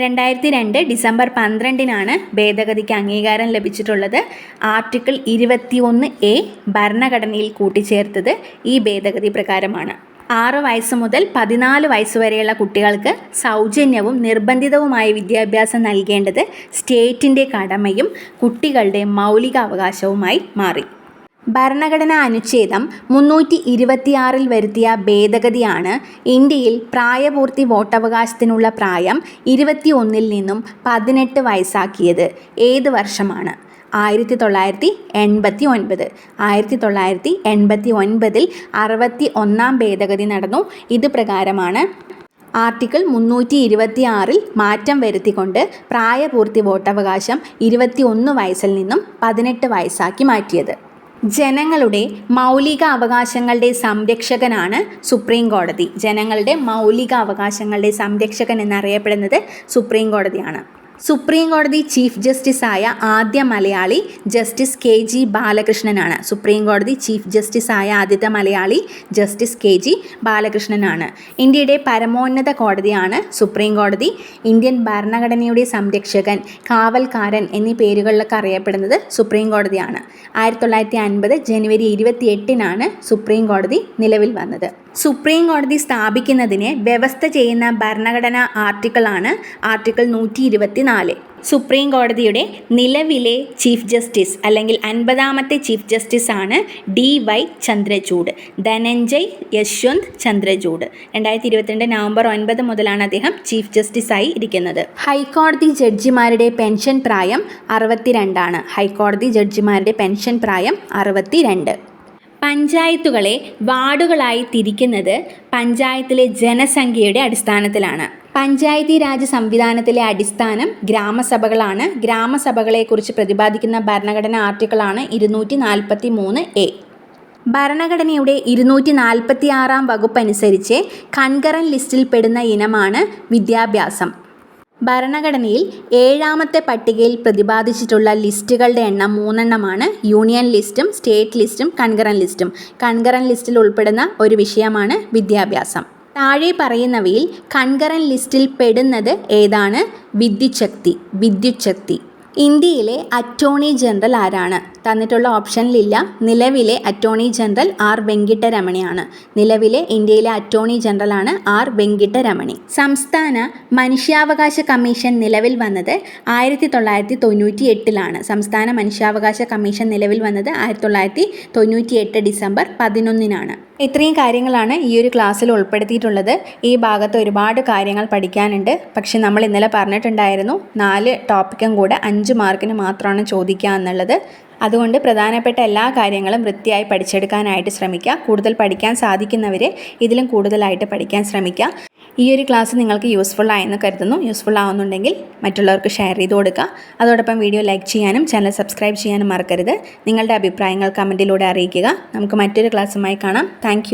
രണ്ടായിരത്തി രണ്ട് ഡിസംബർ പന്ത്രണ്ടിനാണ് ഭേദഗതിക്ക് അംഗീകാരം ലഭിച്ചിട്ടുള്ളത്. ആർട്ടിക്കിൾ ഇരുപത്തിയൊന്ന് എ ഭരണഘടനയിൽ കൂട്ടിച്ചേർത്തത് ഈ ഭേദഗതി പ്രകാരമാണ്. ആറ് വയസ്സ് മുതൽ പതിനാല് വയസ്സ് വരെയുള്ള കുട്ടികൾക്ക് സൗജന്യവും നിർബന്ധിതവുമായ വിദ്യാഭ്യാസം നൽകേണ്ടത് സ്റ്റേറ്റിന്റെ കടമയും കുട്ടികളുടെ മൗലിക അവകാശവുമായി മാറി. ഭരണഘടനാ അനുച്ഛേദം മുന്നൂറ്റി ഇരുപത്തിയാറിൽ വരുത്തിയ ഭേദഗതിയാണ് ഇന്ത്യയിൽ പ്രായപൂർത്തി വോട്ടവകാശത്തിനുള്ള പ്രായം ഇരുപത്തി ഒന്നിൽ നിന്നും പതിനെട്ട് വയസ്സാക്കിയത്. ഏത് വർഷമാണ്? ആയിരത്തി തൊള്ളായിരത്തി എൺപത്തി ഒൻപത് ആയിരത്തി തൊള്ളായിരത്തി എൺപത്തി ഒൻപതിൽ അറുപത്തി ഒന്നാം ഭേദഗതി നടന്നു. ഇത് പ്രകാരമാണ് ആർട്ടിക്കിൾ മുന്നൂറ്റി ഇരുപത്തി ആറിൽ മാറ്റം വരുത്തിക്കൊണ്ട് പ്രായപൂർത്തി വോട്ടവകാശം ഇരുപത്തി ഒന്ന് വയസ്സിൽ നിന്നും പതിനെട്ട് വയസ്സാക്കി മാറ്റിയത്. ജനങ്ങളുടെ മൗലിക അവകാശങ്ങളുടെ സംരക്ഷകനാണ് സുപ്രീം കോടതി. ജനങ്ങളുടെ മൗലിക അവകാശങ്ങളുടെ സംരക്ഷകൻ എന്നറിയപ്പെടുന്നത് സുപ്രീം കോടതിയാണ്. സുപ്രീം കോടതി ചീഫ് ജസ്റ്റിസായ ആദ്യ മലയാളി ജസ്റ്റിസ് കെ ജി ബാലകൃഷ്ണനാണ്. സുപ്രീം കോടതി ചീഫ് ജസ്റ്റിസായ ആദ്യത്തെ മലയാളി ജസ്റ്റിസ് കെ ജി ബാലകൃഷ്ണനാണ്. ഇന്ത്യയുടെ പരമോന്നത കോടതിയാണ് സുപ്രീം കോടതി. ഇന്ത്യൻ ഭരണഘടനയുടെ സംരക്ഷകൻ കാവൽക്കാരൻ എന്നീ പേരുകളിലൊക്കെ അറിയപ്പെടുന്നത് സുപ്രീം കോടതിയാണ്. ആയിരത്തി തൊള്ളായിരത്തി അൻപത് ജനുവരി ഇരുപത്തി എട്ടിനാണ് സുപ്രീം കോടതി നിലവിൽ വന്നത്. സുപ്രീം കോടതി സ്ഥാപിക്കുന്നതിന് വ്യവസ്ഥ ചെയ്യുന്ന ഭരണഘടനാ ആർട്ടിക്കിളാണ് ആർട്ടിക്കിൾ നൂറ്റി ഇരുപത്തി നാല് സുപ്രീം കോടതിയുടെ നിലവിലെ ചീഫ് ജസ്റ്റിസ് അല്ലെങ്കിൽ അൻപതാമത്തെ ചീഫ് ജസ്റ്റിസ് ആണ് ഡി വൈ ചന്ദ്രചൂഡ് ധനഞ്ജയ് യശ്വന്ത് ചന്ദ്രചൂഡ്. രണ്ടായിരത്തി ഇരുപത്തിരണ്ട് നവംബർ ഒൻപത് മുതലാണ് അദ്ദേഹം ചീഫ് ജസ്റ്റിസായി ഇരിക്കുന്നത്. ഹൈക്കോടതി ജഡ്ജിമാരുടെ പെൻഷൻ പ്രായം അറുപത്തിരണ്ടാണ്. ഹൈക്കോടതി ജഡ്ജിമാരുടെ പെൻഷൻ പ്രായം അറുപത്തിരണ്ട്. പഞ്ചായത്തുകളെ വാർഡുകളായി തിരിക്കുന്നത് പഞ്ചായത്തിലെ ജനസംഖ്യയുടെ അടിസ്ഥാനത്തിലാണ്. പഞ്ചായത്തി രാജ് സംവിധാനത്തിലെ അടിസ്ഥാനം ഗ്രാമസഭകളാണ്. ഗ്രാമസഭകളെക്കുറിച്ച് പ്രതിപാദിക്കുന്ന ഭരണഘടന ആർട്ടിക്കിളാണ് ഇരുന്നൂറ്റി നാൽപ്പത്തി മൂന്ന് എ. ഭരണഘടനയുടെ ഇരുന്നൂറ്റി നാൽപ്പത്തി ആറാം വകുപ്പ് അനുസരിച്ച് കൺകറൻ ലിസ്റ്റിൽ പെടുന്ന ഇനമാണ് വിദ്യാഭ്യാസം. ഭരണഘടനയിൽ ഏഴാമത്തെ പട്ടികയിൽ പ്രതിപാദിച്ചിട്ടുള്ള ലിസ്റ്റുകളുടെ എണ്ണം മൂന്നെണ്ണമാണ്. യൂണിയൻ ലിസ്റ്റും സ്റ്റേറ്റ് ലിസ്റ്റും കൺകറൻ ലിസ്റ്റും. കൺകറൻ ലിസ്റ്റിൽ ഉൾപ്പെടുന്ന ഒരു വിഷയമാണ് വിദ്യാഭ്യാസം. താഴെ പറയുന്നവയിൽ കൺകറൻ ലിസ്റ്റിൽ പെടുന്നത് ഏതാണ്? വിദ്യുച്ഛക്തി. വിദ്യുച്ഛക്തി. ഇന്ത്യയിലെ അറ്റോർണി ജനറൽ ആരാണ്? തന്നിട്ടുള്ള ഓപ്ഷനിലില്ല. നിലവിലെ അറ്റോർണി ജനറൽ ആർ വെങ്കിട്ടരമണിയാണ്. നിലവിലെ ഇന്ത്യയിലെ അറ്റോർണി ജനറലാണ് ആർ വെങ്കിട്ടരമണി. സംസ്ഥാന മനുഷ്യാവകാശ കമ്മീഷൻ നിലവിൽ വന്നത് ആയിരത്തി തൊള്ളായിരത്തി തൊണ്ണൂറ്റി എട്ടിലാണ് സംസ്ഥാന മനുഷ്യാവകാശ കമ്മീഷൻ നിലവിൽ വന്നത് ആയിരത്തി തൊള്ളായിരത്തി തൊണ്ണൂറ്റി എട്ട് ഡിസംബർ പതിനൊന്നിനാണ്. ഇത്രയും കാര്യങ്ങളാണ് ഈ ഒരു ക്ലാസ്സിൽ ഉൾപ്പെടുത്തിയിട്ടുള്ളത്. ഈ ഭാഗത്ത് ഒരുപാട് കാര്യങ്ങൾ പഠിക്കാനുണ്ട്. പക്ഷെ നമ്മൾ ഇന്നലെ പറഞ്ഞിട്ടുണ്ടായിരുന്നു നാല് ടോപ്പിക്കും കൂടെ അഞ്ച് മാർക്കിന് മാത്രമാണ് ചോദിക്കുക എന്നുള്ളത്. അതുകൊണ്ട് പ്രധാനപ്പെട്ട എല്ലാ കാര്യങ്ങളും വൃത്തിയായി പഠിച്ചെടുക്കാനായിട്ട് ശ്രമിക്കുക. കൂടുതൽ പഠിക്കാൻ സാധിക്കുന്നവരെ ഇതിലും കൂടുതലായിട്ട് പഠിക്കാൻ ശ്രമിക്കുക. ഈ ഒരു ക്ലാസ് നിങ്ങൾക്ക് യൂസ്ഫുൾ ആയെന്ന് കരുതുന്നു. യൂസ്ഫുൾ ആവുന്നുണ്ടെങ്കിൽ മറ്റുള്ളവർക്ക് ഷെയർ ചെയ്ത് കൊടുക്കുക. അതോടൊപ്പം വീഡിയോ ലൈക്ക് ചെയ്യാനും ചാനൽ സബ്സ്ക്രൈബ് ചെയ്യാനും മറക്കരുത്. നിങ്ങളുടെ അഭിപ്രായങ്ങൾ കമന്റിലൂടെ അറിയിക്കുക. നമുക്ക് മറ്റൊരു ക്ലാസ്സുമായി കാണാം. താങ്ക്